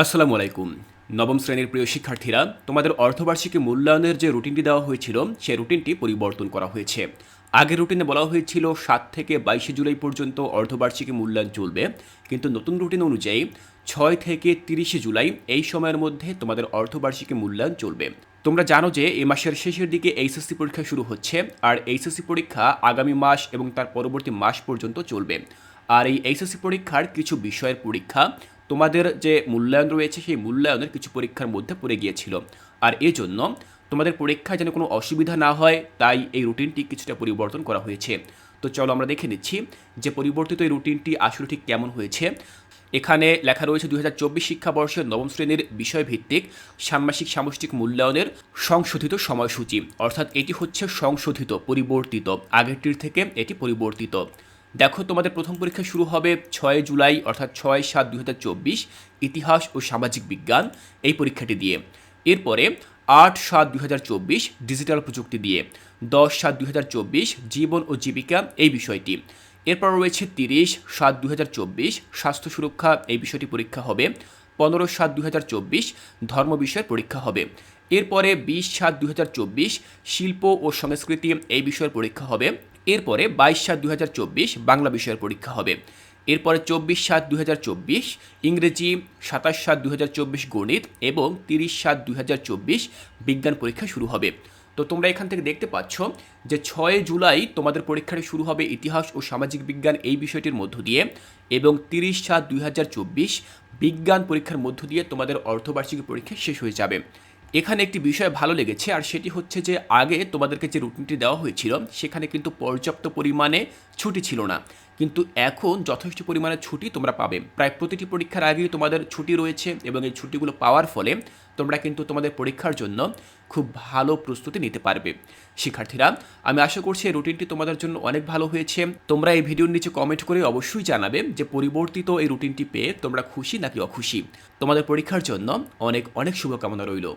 আসসালামু আলাইকুম। নবম শ্রেণির প্রিয় শিক্ষার্থীরা, তোমাদের অর্ধবার্ষিকী মূল্যায়নের যে রুটিনটি দেওয়া হয়েছিল, সেই রুটিনটি পরিবর্তন করা হয়েছে। আগের রুটিনে বলা হয়েছিল, সাত থেকে বাইশে জুলাই পর্যন্ত অর্ধবার্ষিকী মূল্যায়ন চলবে। কিন্তু নতুন রুটিন অনুযায়ী, ছয় থেকে তিরিশে জুলাই এই সময়ের মধ্যে তোমাদের অর্ধবার্ষিকী মূল্যায়ন চলবে। তোমরা জানো যে এই মাসের শেষের দিকে এইচএসসি পরীক্ষা শুরু হচ্ছে, আর এইচএসসি পরীক্ষা আগামী মাস এবং তার পরবর্তী মাস পর্যন্ত চলবে। আর এই এইচএসসি পরীক্ষার কিছু বিষয়ের পরীক্ষা তোমাদের যে মূল্যায়ন রয়েছে, সেই মূল্যায়নের কিছু পরীক্ষার মধ্যে পড়ে গিয়েছিল। আর এজন্য তোমাদের পরীক্ষায় যেন কোনো অসুবিধা না হয়, তাই এই রুটিনটি কিছুটা পরিবর্তন করা হয়েছে। তো চলো আমরা দেখে নিচ্ছি যে পরিবর্তিত এই রুটিনটি আসলে ঠিক কেমন হয়েছে। এখানে লেখা রয়েছে দুই হাজার চব্বিশ শিক্ষাবর্ষের নবম শ্রেণির বিষয়ভিত্তিক ষান্মাসিক সামষ্টিক মূল্যায়নের সংশোধিত সময়সূচি। অর্থাৎ এটি হচ্ছে সংশোধিত, পরিবর্তিত। আগেরটির থেকে এটি পরিবর্তিত। দেখো তোমাদের প্রথম পরীক্ষা শুরু হবে ছয় জুলাই, অর্থাৎ ছয় সাত দুই ইতিহাস ও সামাজিক বিজ্ঞান এই পরীক্ষাটি দিয়ে। এরপরে আট সাত দুই ডিজিটাল প্রযুক্তি দিয়ে। দশ সাত দুই জীবন ও জীবিকা এই বিষয়টি। এরপর রয়েছে তিরিশ সাত দুই স্বাস্থ্য সুরক্ষা এই বিষয়টি পরীক্ষা হবে। পনেরো সাত দুই ধর্ম বিষয়ের পরীক্ষা হবে। এরপরে বিশ সাত দুই শিল্প ও সংস্কৃতি এই বিষয়ের পরীক্ষা হবে। এরপরে বাইশ সাত চব্বিশ বাংলা বিষয়ের পরীক্ষা হবে। এরপরে চব্বিশ সাত দু ইংরেজি, সাতাশ সাত চব্বিশ গণিত এবং তিরিশ সাত চব্বিশ বিজ্ঞান পরীক্ষা শুরু হবে। তো তোমরা এখান থেকে দেখতে পাচ্ছ যে ছয় জুলাই তোমাদের পরীক্ষাটি শুরু হবে ইতিহাস ও সামাজিক বিজ্ঞান এই বিষয়টির মধ্য দিয়ে এবং তিরিশ সাত চব্বিশ বিজ্ঞান পরীক্ষার মধ্য দিয়ে তোমাদের অর্ধবার্ষিকী পরীক্ষা শেষ হয়ে যাবে। এখানে একটি বিষয় ভালো লেগেছে, আর সেটি হচ্ছে যে আগে তোমাদেরকে যে রুটিনটি দেওয়া হয়েছিল, সেখানে কিন্তু পর্যাপ্ত পরিমাণে ছুটি ছিল না। কিন্তু এখন যথেষ্ট পরিমাণে ছুটি তোমরা পাবে। প্রায় প্রতিটি পরীক্ষার আগেই তোমাদের ছুটি রয়েছে, এবং এই ছুটিগুলো পাওয়ার ফলে তোমরা কিন্তু তোমাদের পরীক্ষার জন্য খুব ভালো প্রস্তুতি নিতে পারবে। শিক্ষার্থীরা, আমি আশা করছি এই রুটিনটি তোমাদের জন্য অনেক ভালো হয়েছে। তোমরা এই ভিডিওর নিচে কমেন্ট করে অবশ্যই জানাবে যে পরিবর্তিত এই রুটিনটি পেয়ে তোমরা খুশি নাকি অখুশি। তোমাদের পরীক্ষার জন্য অনেক অনেক শুভকামনা রইল।